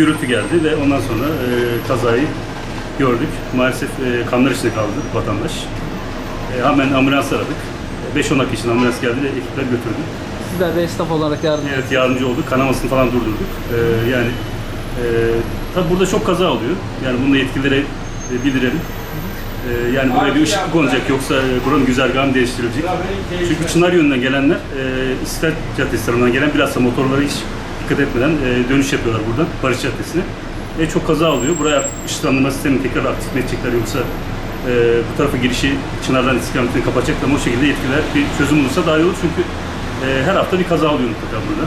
gürültü geldi ve ondan sonra e, kazayı gördük. Maalesef e, kanlar içinde kaldı vatandaş. E, hemen ambulans aradık. 5-10 dakika için ambulans geldi ve ekipler götürdü. Sizler de esnaf olarak yardım Evet yardımcı olduk. Kanamasını falan durdurduk. E, yani e, tabi burada çok kaza oluyor. Yani bunu yetkililere e, bildirelim. E, yani buraya bir ışık konacak yoksa e, buranın güzergahı mı değiştirilecek? Çünkü Çınar yönünden gelenler, e, İstiklal Caddesi tarafından gelen bilhassa motorlara hiç dikkat etmeden e, dönüş yapıyorlar buradan Barış Caddesi'ne. Ve çok kaza oluyor. Buraya artık ışıklandırma sistemini tekrar aktif edecekler yoksa e, bu tarafa girişi Çınar'dan istikametini kapatacaklar ama o şekilde yetkililer bir çözüm bulursa daha iyi olur çünkü e, her hafta bir kaza oluyor mutlaka burada.